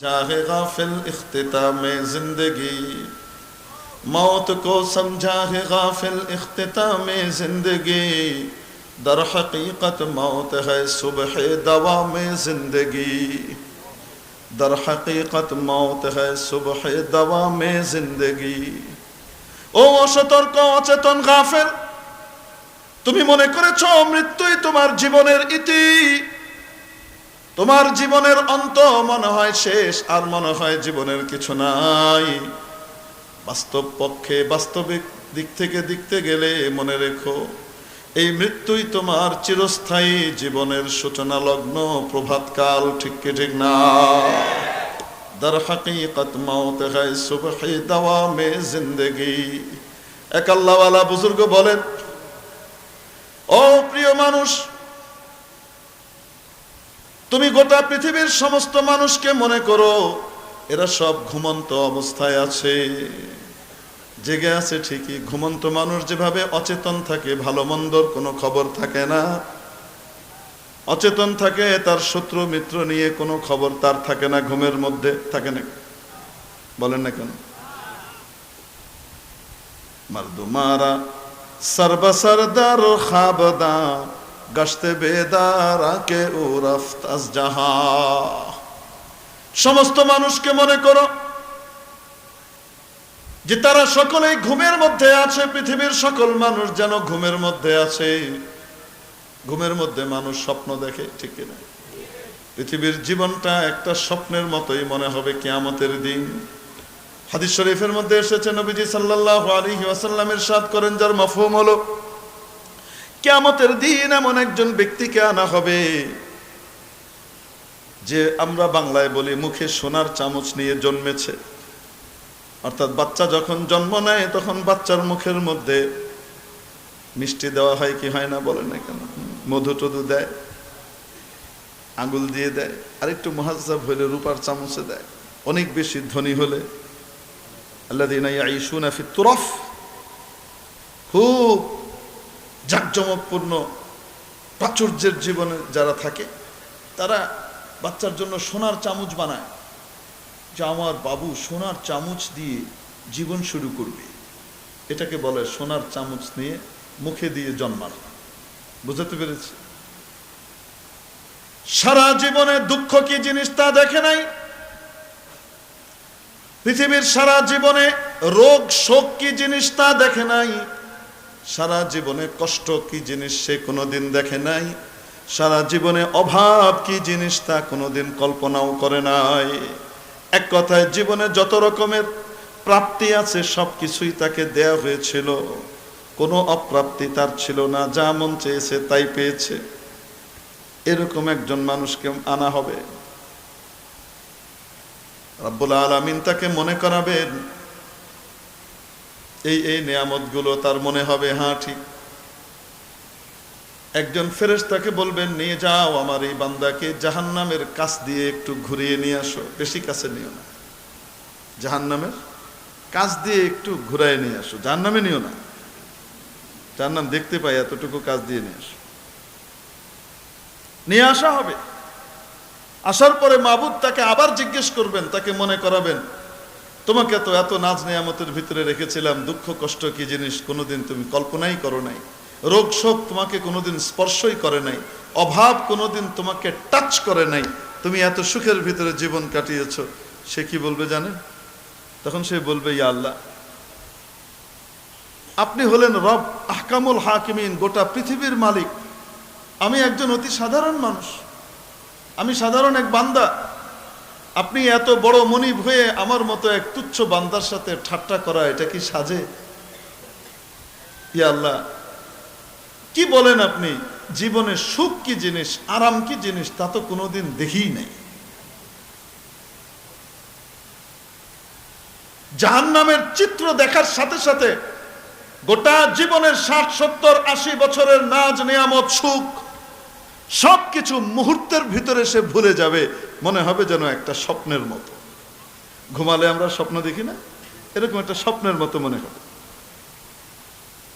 चाहे गाफिल इख्तिताम जिंदगी मौत को समझा है गाफिल इख्तिताम जिंदगी दर हकीकत मौत है सुबह दवा में जिंदगी दर हकीकत मौत है सुबह दवा में जिंदगी ও অসতর্ক অচেতন গাফেল তুমি মনে করেছ মৃত্যুই তোমার জীবনের ইতি তোমার জীবনের অন্ত মনে হয় শেষ, আর মনে হয় জীবনের কিছু নাই। বাস্তব পক্ষে, বাস্তবিক দিক থেকে দেখতে গেলে মনে রেখো, এই মৃত্যুই তোমার চিরস্থায়ী জীবনের সূচনা লগ্ন, প্রভাতকাল ঠিক কি ঠিক না। در حقیقت موت ہے صبح دوا میں زندگی এক আল্লাহওয়ালা বুজুর্গ বলেন, ও প্রিয় মানুষ তুমি গোটা পৃথিবীর সমস্ত মানুষকে মনে করো, এরা সব ঘুমন্ত অবস্থায় আছে। জেগে আছে ঠিকই, ঘুমন্ত মানুষ যেভাবে অচেতন থাকে, ভালো মন্দর কোনো খবর থাকে না। অচেতন থাকে, তার শত্রু মিত্র নিয়ে কোনো খবর তার থাকে না, ঘুমের মধ্যে থাকে না। বলেন না কেন? মারদু মারা, সর্বসরদার খাবদা। গশতে বেদারাকে ও রফতাস জাহা। সমস্ত মানুষকে মনে করো যে তারা সকলেই ঘুমের মধ্যে আছে, পৃথিবীর সকল মানুষ যেন ঘুমের মধ্যে আছে। ঘুমের মধ্যে মানুষ স্বপ্ন দেখে, ঠিক কিনা? পৃথিবীর জীবনটা একটা স্বপ্নের মতোই মনে হবে কিয়ামতের দিন। হাদিস শরীফের মধ্যে এসেছে, নবীজি সাল্লাল্লাহু আলাইহি ওয়াসাল্লামের সাথ করেন, যার মফহুম হলো কিয়ামতের দিন এমন একজন ব্যক্তিকে আনা হবে যে আমরা বাংলায় বলি মুখে সোনার চামচ নিয়ে জন্মেছে। অর্থাৎ বাচ্চা যখন জন্ম নেয়, তখন বাচ্চার মুখের মধ্যে মিষ্টি দেওয়া হয় কি হয় না বলে না কেন? মধু টধু দেয় আঙ্গুল দিয়ে দেয়, আর একটু মহাজাব হলে রূপার চামচে দেয়। অনেক বেশি ধনী হলে আল্লাহ তুরফ, খুব জাকজমকপূর্ণ প্রাচুর্যের জীবনে যারা থাকে, তারা বাচ্চার জন্য সোনার চামচ বানায়, যে আমার বাবু সোনার চামচ দিয়ে জীবন শুরু করবে। এটাকে বলে সোনার চামচ নিয়ে মুখে দিয়ে জন্মানো। বুঝতে পেরেছি? সারা জীবনে দুঃখ কি জিনিস তা দেখে নাই? পৃথিবীর সারা জীবনে রোগ, শোক কি জিনিস তা দেখে নাই? সারা জীবনে কষ্ট কি জিনিস সে কোনোদিন দেখে নাই? সারা জীবনে অভাব কি জিনিস তা কোনোদিন কল্পনাও করে নাই? এক কথায় জীবনে যত রকমের প্রাপ্তি আছে, সব কিছুই তাকে দেয়া হয়েছিল। কোনো অপ্রাপ্তি তার ছিল না, যা মন চেয়েছে তাই পেয়েছে। এরকম একজন মানুষকে আনা হবে। রাব্বুল আলামিন তাকে মনে করাবেন এই এই নিয়ামতগুলো তার মনে হবে হ্যাঁ ঠিক। একজন ফেরেশতাকে বলবেন, নিয়ে যাও আমার এই বান্দাকে জাহান্নামের কাছ দিয়ে একটু ঘুরিয়ে নিয়ে আসো, বেশি কাছে নিও না। জাহান্নামের কাছ দিয়ে একটু ঘুরাই নিয়ে আসো, জাহান্নামে নিও না। জাহান্নাম দেখতে পাই এতটুকু কাজ দিয়ে নিয়ে আসো। নিয়ে আসা হবে। আসার পরে মাবুদ তাকে আবার জিজ্ঞেস করবেন, তাকে মনে করাবেন তোমাকে তো এত নাজ নিয়ামতের ভিতরে রেখেছিলাম, দুঃখ, কষ্ট কি জিনিস কোনোদিন তুমি কল্পনাই করো নাই। রোগ শোক তোমাকে কোনোদিন স্পর্শই করে নাই, অভাব কোনোদিন তোমাকে টাচ করে নাই। তুমি এত সুখের ভিতরে জীবন কাটিয়েছ, সে কি বলবে জানেন? তখন সে বলবে, ইয়া আল্লাহ, আপনি হলেন রব, আহকামুল হাকিমিন, গোটা পৃথিবীর মালিক। আমি একজন অতি সাধারণ মানুষ। আমি সাধারণ এক বান্দা আপনি এত বড় মনিব হয়ে আমার মতো এক তুচ্ছ বান্দার সাথে ঠাট্টা করা, এটা কি সাজে? ইয়া আল্লাহ, কি বলেন আপনি? জীবনে সুখ কি জিনিস, আরাম কি জিনিস, তা তো কোনোদিন দেখিই নাই। জাহান নামের চিত্র দেখার সাথে সাথে গোটা জীবনের ষাট, সত্তর, আশি বছরের নাজ, নিয়ামত, সুখ, সবকিছু মুহূর্তের ভিতরে সে ভুলে যাবে। মনে হবে যেন একটা স্বপ্নের মতো। ঘুমালে আমরা স্বপ্ন দেখি না? এরকম একটা স্বপ্নের মতো মনে হবে।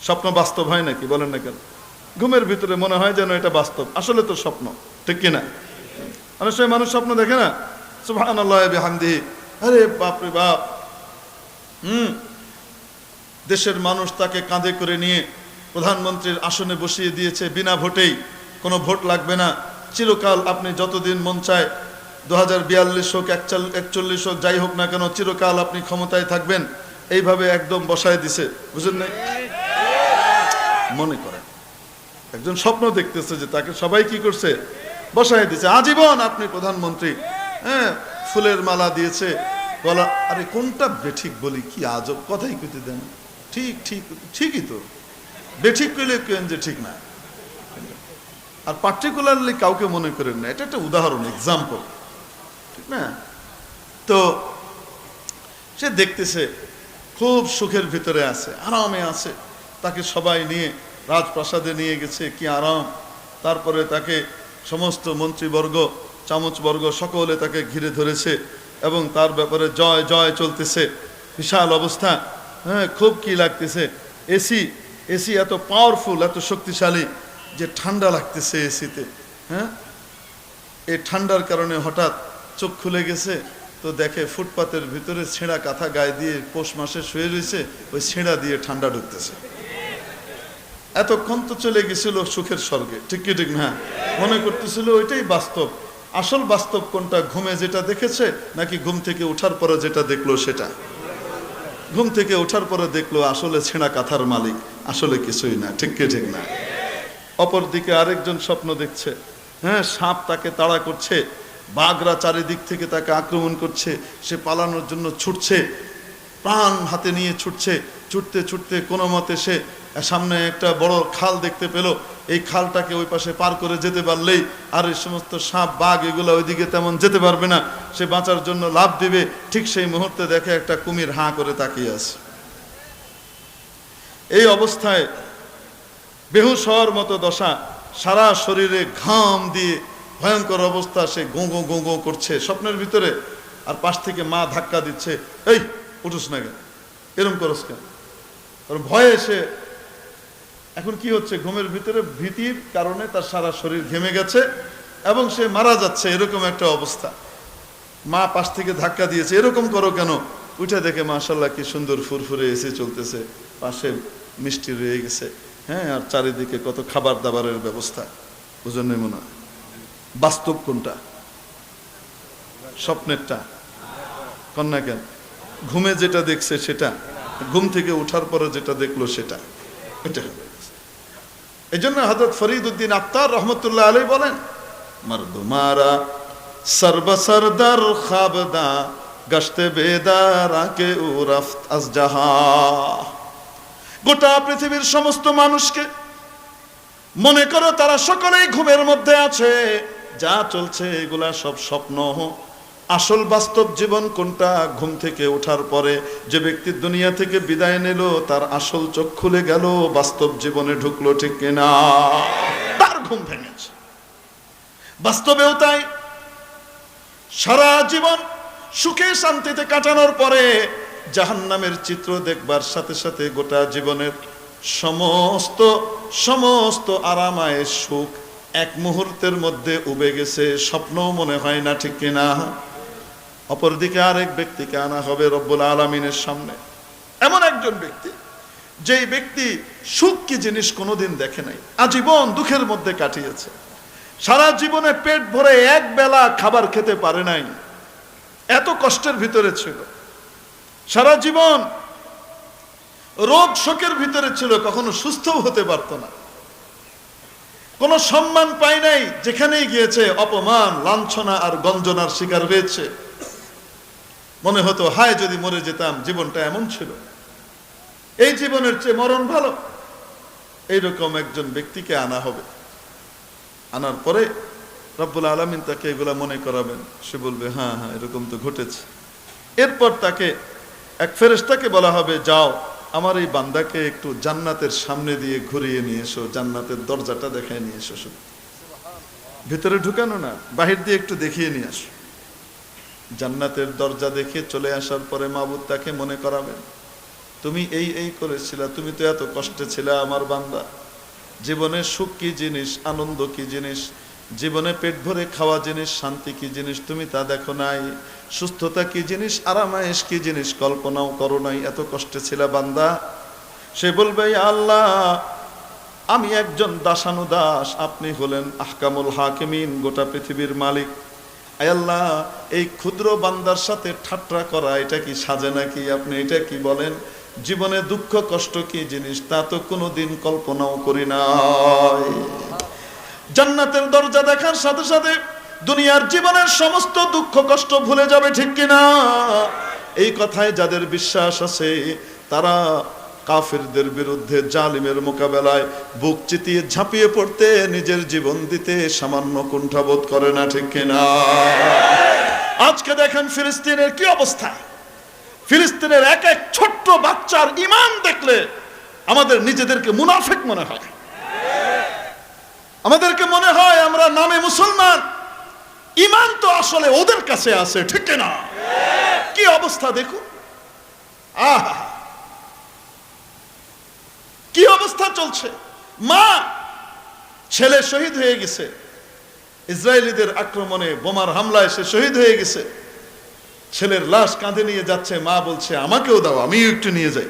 স্বপ্ন বাস্তব হয় নাকি? বলেন না কেন? ঘুমের ভিতরে মনে হয় যেন এটা বাস্তব। আসলে তো স্বপ্ন, ঠিক কিনা? অনেক সময় মানুষ স্বপ্ন দেখে না? আরে বাপ। হুম। দেশের মানুষ তাকে কাঁধে করে নিয়ে প্রধানমন্ত্রীর আসনে বসিয়ে দিয়েছে, বিনা ভোটেই। কোনো ভোট লাগবে না। চিরকাল আপনি যতদিন মন চায় দু হাজার বিয়াল্লিশ হোক একচল্লিশ হোক, যাই হোক না কেন, চিরকাল আপনি ক্ষমতায় থাকবেন। এইভাবে একদম বসায় দিছে। বুঝলেন নাই? মনে করেন। একজন স্বপ্ন দেখতেছে যে তাকে সবাই কি করছে? বসায় দিছে। আজীবন আপনি প্রধানমন্ত্রী। হ্যাঁ ফুলের মালা দিয়েছে বলা আরে কোনটা বেঠিক বলি কি আজব কথাই কইতে দেন। ঠিক ঠিক, ঠিকই তো। বেঠিক কইলে কেন যে ঠিক না? আর পার্টিকুলারলি কাউকে মনে করেন না। এটা একটা উদাহরণ এক্সাম্পল ঠিক না? তো সে দেখতেছে, খুব সুখের ভিতরে আছে, আরামে আছে। তাকে সবাই নিয়ে, রাজপ্রাসাদে নিয়ে গেছে, কি আরাম। তারপরে তাকে সমস্ত মন্ত্রীবর্গ, চামচবর্গ সকলে তাকে ঘিরে ধরেছে এবং তার ব্যাপারে জয় জয় চলতেছে। বিশাল অবস্থা। হ্যাঁ খুব কি লাগতেছে? এসি এসি এত পাওয়ারফুল এত শক্তিশালী যে ঠান্ডা লাগতেছে এসিতে। হ্যাঁ? এই ঠান্ডার কারণে হঠাৎ চোখ খুলে গেছে, তো দেখে ফুটপাতের ভিতরে ছেঁড়া কাঁথা গায়ে দিয়ে পৌষ মাসে শুয়ে রয়েছে, ওই ছেঁড়া দিয়ে ঠান্ডা ঢুকতেছে। এতক্ষণ তো চলে গেছিল সুখের স্বর্গে, ঠিক কি, ঠিক না? মনে করতেছিল ওইটাই বাস্তব। আসল বাস্তব কোনটা? ঘুমে যেটা দেখেছে, নাকি ঘুম থেকে ওঠার পরে যেটা দেখল সেটা? ঘুম থেকে ওঠার পরে দেখল আসলে ছেঁড়া কাঁথার মালিক, আসলে কিছুই না, ঠিক কি, ঠিক না? অপরদিকে আরেকজন স্বপ্ন দেখছে হ্যাঁ সাপ তাকে তাড়া করছে বাঘরা চারিদিক থেকে তাকে আক্রমণ করছে, সে পালানোর জন্য ছুটছে, প্রাণ হাতে নিয়ে ছুটছে, ছুটতে ছুটতে কোনো মতে সে সামনে একটা বড় খাল দেখতে পেল। এই খালটাকে ওই পাশে পার করে যেতে পারলেই আর এই সমস্ত সাপ, বাঘ এগুলো ওইদিকে তেমন যেতে পারবে না। সে বাঁচার জন্য লাভ দিবে, ঠিক সেই মুহূর্তে দেখে একটা কুমির হাঁ করে তাকিয়ে আছে। এই অবস্থায় বেহুশ হওয়ার মতো দশা সারা শরীরে ঘাম দিয়ে ভয়ঙ্কর অবস্থা, সে গো গো গো গো করছে স্বপ্নের ভিতরে। আর পাশ থেকে মা ধাক্কা দিচ্ছে, এই, উঠুস না কেন? এরম করস কেন? ওর ভয়ে সে, এখন কি হচ্ছে? ঘুমের ভিতরে ভীতির কারণে তার সারা শরীর ঘেমে গেছে এবং সে মারা যাচ্ছে, এরকম একটা অবস্থা। মা পাশ থেকে ধাক্কা দিয়েছে, এরকম করো কেন? উঠে দেখে মাশাল্লাহ কি সুন্দর ফুরফুরে এসে চলতেছে। পাশে মিষ্টি রয়ে গেছে। হ্যাঁ আর চারিদিকে কত খাবার দাবারের ব্যবস্থা। বুঝলেন মনে হয়? বাস্তব কোনটা? স্বপ্নেরটা। কন্যা কেন? ঘুমে যেটা দেখছে সেটা, ঘুম থেকে ওঠার পরে যেটা দেখল সেটা। এটা এই জন্য হজরত ফরিদ উদ্দিন আত্মার রহমতুল্লাহ আলী বলেন মর্দুমারা সর্বসরদার খাবদা গশতে বেদারা কে উরফত আজ জাহা গোটা পৃথিবীর সমস্ত মানুষকে মনে করো তারা সকলেই ঘুমের মধ্যে আছে। যা চলছে, এগুলা সব স্বপ্ন। আসল বাস্তব জীবন কোনটা? ঘুম থেকে ওঠার পরে যে ব্যক্তি দুনিয়া থেকে বিদায় নিল, তার আসল চোখ খুলে গেল, বাস্তব জীবনে ঢুকলো ঠিক কিনা? তার ঘুম ভেঙেছে। বাস্তবেও তাই। সারা জীবন সুখে শান্তিতে কাটানোর পরে জাহান্নামের চিত্র দেখবার সাথে সাথে গোটা জীবনের সমস্ত সমস্ত আরামায়ের সুখ এক মুহূর্তের মধ্যে উবে গেছে, স্বপ্নও মনে হয় না ঠিক কিনা। অপরদিকে আরেক ব্যক্তিকে আনা হবে রব্বুল আলমিনের সামনে। এমন একজন ব্যক্তি, যেই ব্যক্তি সুখ কি জিনিস কোনোদিন দেখে নাই, আজীবন দুঃখের মধ্যে কাটিয়েছে। সারা জীবনে পেট ভরে এক বেলা খাবার খেতে পারে নাই। এত কষ্টের ভিতরে ছিল। সারা জীবন রোগ শোকের ভিতরে ছিল, কখনো সুস্থও হতে পারত না। কোনো সম্মান পায় নাই, যেখানেই গিয়েছে অপমান, লাঞ্ছনা আর গঞ্জনার শিকার হয়েছে। মনে হতো, হায়, যদি মরে যেতাম, জীবনটা এমন ছিল। এই জীবনের চেয়ে মরণ ভালো। এইরকম একজন ব্যক্তিকে আনা হবে। আনার পরে রব্বুল আলমিন তাকে এগুলা মনে করাবেন। সে বলবে হ্যাঁ হ্যাঁ এরকম তো ঘটেছে। এরপর তাকে এক ফেরেস্তাকে বলা হবে, যাও। আমার এই বান্দাকে একটু জান্নাতের সামনে দিয়ে ঘুরিয়ে নিয়ে এসো, জান্নাতের দরজাটা দেখায় নিয়ে এসো শুধু। ভিতরে ঢুকানো না, বাহির দিয়ে একটু দেখিয়ে নিয়ে আসো জান্নাতের দরজা দেখে চলে আসার পরে মাবুদ তাকে মনে করাবেন, তুমি এই এই করেছিলা, তুমি তো এত কষ্টে ছিলে আমার বান্দা জীবনের সুখ কি জিনিস, আনন্দ কি জিনিস জীবনে পেট ভরে খাওয়া জিনিস, শান্তি কি জিনিস তুমি তা দেখো নাই? সুস্থতা কি জিনিস, আরামায়েশ কি জিনিস? কল্পনাও করো নাই, এত কষ্টে ছিল বান্দা। সে বলবে আল্লাহ, আমি একজন দাসানুদাস আপনি হলেন আহকামুল হাকিমিন, গোটা পৃথিবীর মালিক। আল্লাহ, এই ক্ষুদ্র বান্দার সাথে ঠাট্টা করা, এটা কি সাজে নাকি? আপনি এটা কি বলেন? জীবনে দুঃখ কষ্ট কি জিনিস? তা তো কোনোদিন কল্পনাও করি নাই। জান্নাতের দরজা দেখার সাথে সাথে দুনিয়ার জীবনের সমস্ত দুঃখ, কষ্ট ভুলে যাবে, ঠিক কিনা? এই কথায় যাদের বিশ্বাস আছে, তারা কাফিরদের বিরুদ্ধে জালিমের মোকাবেলায় বুক চিতিয়ে ঝাঁপিয়ে পড়তে নিজের জীবন দিতে সামান্য কুণ্ঠাবোধ করে না, ঠিক কিনা? আজকে দেখেন ফিলিস্তিনের কি অবস্থা। ফিলিস্তিনের এক এক ছোট্ট বাচ্চার ইমান দেখলে আমাদের নিজেদেরকে মুনাফেক মনে হয়। আমাদেরকে মনে হয় আমরা নামে মুসলমান। ইমান তো আসলে ওদের কাছে আছে, ঠিক না? কি অবস্থা দেখুন। আহা। কি অবস্থা চলছে? মা, ছেলে শহীদ হয়ে গেছে। ইসরায়েলিদের আক্রমণে বোমার হামলায় সে শহীদ হয়ে গেছে। ছেলের লাশ কাঁধে নিয়ে যাচ্ছে, মা বলছে, আমাকেও দাও, আমিও একটু নিয়ে যাই।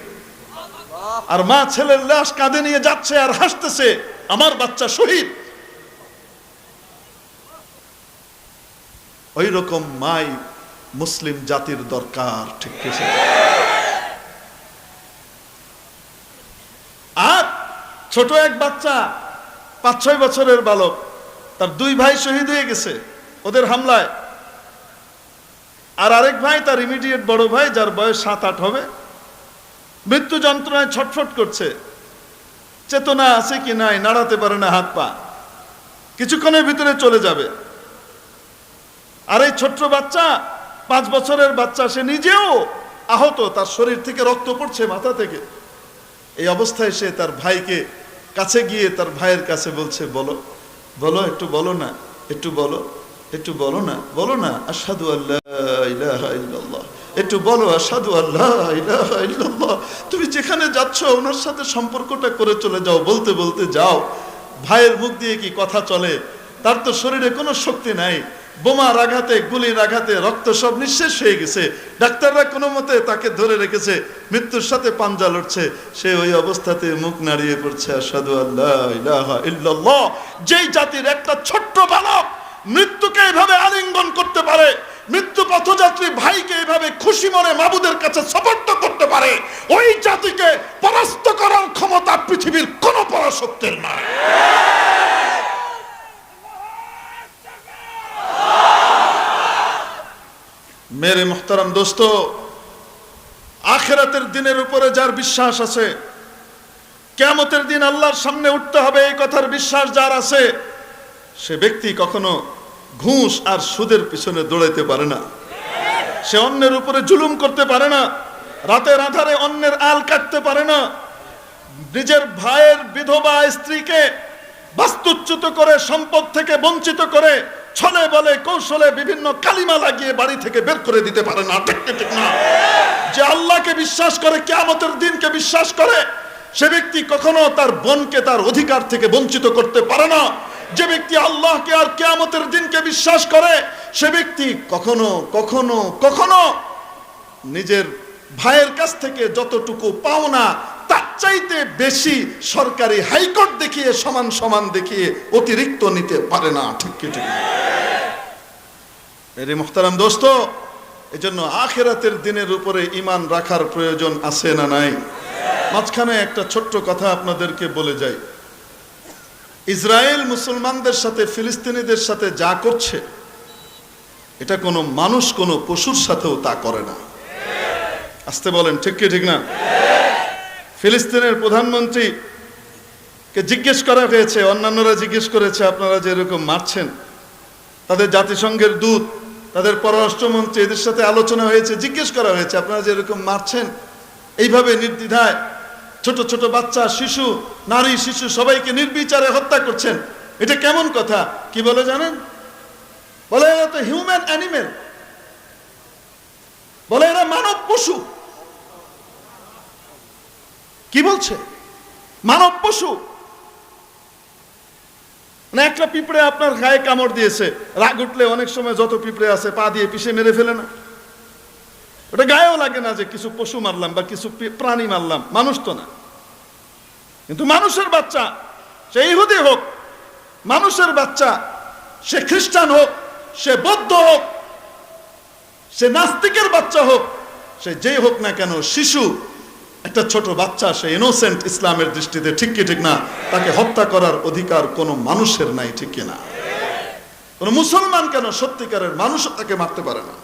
আর মা ছেলের লাশ কাঁধে নিয়ে যাচ্ছে আর হাসতেছে, আমার বাচ্চা শহীদ। ওই রকম মাই মুসলিম জাতির দরকার, ঠিক সে? আর ছোট এক বাচ্চা পাঁচ ছয় বছরের বালক, তার দুই ভাই শহীদ হয়ে গেছে ওদের হামলায়। আর আরেক ভাই, তার ইমিডিয়েট বড় ভাই, যার বয়স সাত আট হবে, মৃত্যু যন্ত্রণায় ছটফট করছে। চেতনা আছে কি নাই, নাড়াতে পারে না হাত পা কিছুক্ষণের ভিতরে চলে যাবে। আর এই ছোট্ট বাচ্চা, পাঁচ বছরের বাচ্চা, সে নিজেও আহত, তার শরীর থেকে রক্ত পড়ছে মাথা থেকে। এই অবস্থায় সে তার ভাইকে কাছে গিয়ে তার ভাইয়ের কাছে বলছে, বলো বলো, একটু বলো না, একটু বলো একটু বলো না বলো না আসাদু আল্লাহ একটু বলো আসাদু আল্লাহ তুমি যেখানে যাচ্ছ, ওনার সাথে সম্পর্কটা করে চলে যাও, বলতে বলতে যাও। ভাইয়ের মুখ দিয়ে কি কথা চলে? তার তো শরীরে কোনো শক্তি নাই। বোমার আঘাতে গুলির আঘাতে রক্ত সব নিঃশেষ হয়ে গেছে। ডাক্তাররা কোনো মতে তাকে ধরে রেখেছে, মৃত্যুর সাথে পাঞ্জা লড়ছে। সে ওই অবস্থাতে মুখ নাড়িয়ে পড়ছে আসাদু আল্লাহ যেই জাতির একটা ছোট্ট বালক মৃত্যুকে এইভাবে আলিঙ্গন করতে পারে, মৃত্যু পথযাত্রী ভাইকে এইভাবে খুশি মনে মাবুদের কাছে সপর্দ করতে পারে, ওই জাতিকে পরাস্ত করার ক্ষমতা পৃথিবীর কোন পরাশক্তির নয় মেরে মোহতারাম দোস্ত, আখেরাতের দিনের উপরে যার বিশ্বাস আছে কেমতের দিন আল্লাহর সামনে উঠতে হবে এই কথার বিশ্বাস যার আছে, সে ব্যক্তি কখনো ঘুষ আর সুদের পিছনে দৌড়াইতে পারে না। সে অন্যের উপরে জুলুম করতে পারে না, রাতের আধারে অন্যের আল কাটতে পারে না, নিজের ভাইয়ের বিধবা স্ত্রীকে বাস্তুচ্যুত করে, সম্পদ থেকে বঞ্চিত করে ছলে বলে, কৌশলে বিভিন্ন কালিমা লাগিয়ে বাড়ি থেকে বের করে দিতে পারে না। ঠিক ঠিক না? যে আল্লাহকে বিশ্বাস করে, কেয়ামতের দিনকে বিশ্বাস করে, সে ব্যক্তি কখনো তার বোনকে তার অধিকার থেকে বঞ্চিত করতে পারে না। যে ব্যক্তি আল্লাহকে আর কেয়ামতের দিনকে বিশ্বাস করে, সে ব্যক্তি কখনো কখনো কখনো নিজের ভাইয়ের কাছ থেকে যতটুকু পাওনা তার চাইতে বেশি সরকারি হাইকোর্ট দেখিয়ে, সমান সমান দেখিয়ে অতিরিক্ত নিতে পারে না। ঠিক কি, ঠিক? মেরে মোহতারাম দোস্ত, এজন্য আখেরাতের দিনের উপরে ইমান রাখার প্রয়োজন আছে না নাই? মাঝখানে একটা ছোট্ট কথা আপনাদেরকে বলে যাই। ইসরায়েল মুসলমানদের সাথে, ফিলিস্তিনিদের সাথে যা করছে, এটা কোনো মানুষ, কোনো পশুর সাথেও তা করে না। আসতে বলেন, ঠিক কি, ঠিক না? ফিলিস্তিনের প্রধানমন্ত্রী কে জিজ্ঞেস করা হয়েছে, অন্যান্যরা জিজ্ঞেস করেছে, আপনারা যে এরকম মারছেন, তাদের জাতিসংঘের দূত, তাদের পররাষ্ট্রমন্ত্রী এদের সাথে আলোচনা হয়েছে, জিজ্ঞেস করা হয়েছে, আপনারা যে এরকম মারছেন, এইভাবে নির্দ্বিধায় ছোট ছোট বাচ্চা, শিশু, নারী, শিশু সবাইকে নির্বিচারে হত্যা করছেন। এটা কেমন কথা? কি বলে জানেন? বলে এরা তো হিউম্যান অ্যানিমেল বলে এরা মানব পশু। কি বলছে? মানব পশু। মানে একটা পিঁপড়ে আপনার গায়ে কামড় দিয়েছে, রাগ উঠলে অনেক সময় যত পিঁপড়ে আছে পা দিয়ে পিষে মেরে ফেলে না। ওটা গায়েও লাগে না যে কিছু পশু মারলাম বা কিছু প্রাণী মারলাম, মানুষ তো না। কিন্তু মানুষের বাচ্চা, সে ইহুদি হোক, মানুষের বাচ্চা, সে খ্রিস্টান হোক, সে বৌদ্ধ হোক, সে নাস্তিকের বাচ্চা হোক, সে যেই হোক না কেন, শিশু একটা ছোট বাচ্চা, সে ইনোসেন্ট ইসলামের দৃষ্টিতে ঠিক কি ঠিক না? তাকে হত্যা করার অধিকার কোনো মানুষের নাই, ঠিক কি না? কোন মুসলমান কেন সত্যিকারের মানুষও তাকে মারতে পারে না?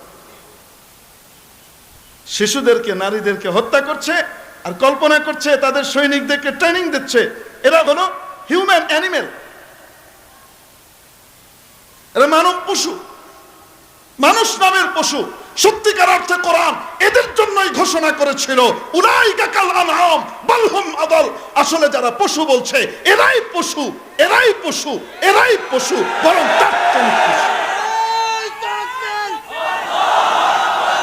শিশুদেরকে, নারীদেরকে হত্যা করছে আর কল্পনা করছে, তাদের সৈনিকদেরকে ট্রেনিং দিচ্ছে। এরা হলো হিউম্যান অ্যানিমেল এরা মানব পশু। মানুষ নামের পশু। সত্যিকার অর্থে কোরআন এদের জন্যই ঘোষণা করেছিল উলাইকা কাল আনআম বাল হুম আদাল আসলে যারা পশু বলছে এরাই পশু এরাই পশু এরাই পশু বরং তার চেয়ে পশু।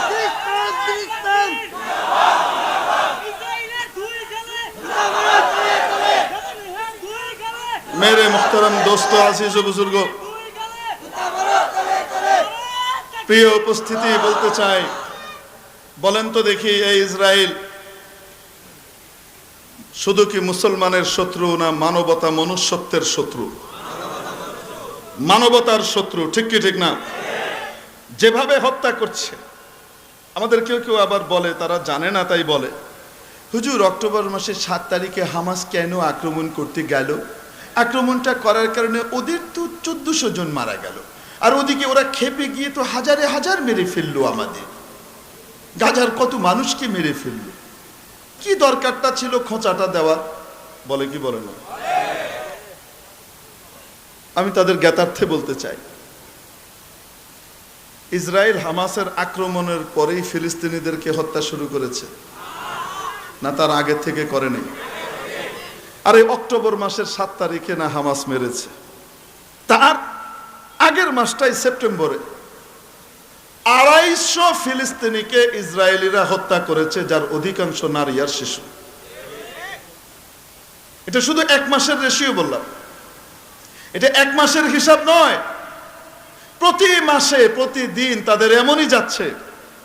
খ্রিস্টান, খ্রিস্টান! ইসরায়েলের দুই গেলে জিন্দাবাদ, জিন্দাবাদ! জনগণের দুই গেলে মেরে মুহতারাম দোস্ত আজিজ ও বুজুর্গ দুই গেলে জিন্দাবাদ, করে, করে! প্রিয় উপস্থিতি বলতে চাই, বলেন তো দেখি এই ইসরায়েল, শুধু কি মুসলমানের শত্রু না মানবতা মনুষ্যত্বের শত্রু? মানবতার শত্রু, ঠিক কি ঠিক না? যেভাবে হত্যা করছে, আমাদের কেউ কেউ আবার বলে, তারা জানে না তাই বলে, হুজুর, অক্টোবর মাসের সাত তারিখে হামাস কেন আক্রমণ করতে গেল? আক্রমণটা করার কারণে ওদের তো চোদ্দশো জন মারা গেল। আর ওদিকে ওরা খেপে গিয়ে তো হাজারে হাজার মেরে ফেলল আমাদের। গাজার কত মানুষকে মেরে ফেলল। কি দরকারটা ছিল খোঁচাটা দেওয়ার? বলে কি বলে না? আমি তাদের জ্ঞাতার্থে বলতে চাই। ইসরায়েল হামাসের আক্রমণের পরেই ফিলিস্তিনিদেরকে হত্যা শুরু করেছে। না তার আগে থেকে করেনি আর এই অক্টোবর মাসের সাত তারিখে না হামাস মেরেছে। তার আগের মাসটাই সেপ্টেম্বরে। আড়াইশো ফিলিস্তিনিকে ইসরায়েলিরা হত্যা করেছে, যার অধিকাংশ নারী আর শিশু। এটা শুধু এক মাসের রেশিও বললাম। এটা এক মাসের হিসাব নয়। প্রতি মাসে, প্রতিদিন তাদের এমনই যাচ্ছে।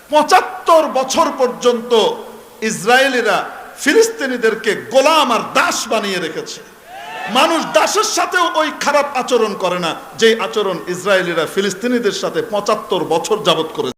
পঁচাত্তর বছর পর্যন্ত ইসরায়েলিরা ফিলিস্তিনিদেরকে গোলাম আর দাস বানিয়ে রেখেছে। মানুষ দাসের সাথেও ওই খারাপ আচরণ করে না যে আচরণ ইসরায়েলিরা ফিলিস্তিনিদের সাথে পঁচাত্তর বছর যাবত করে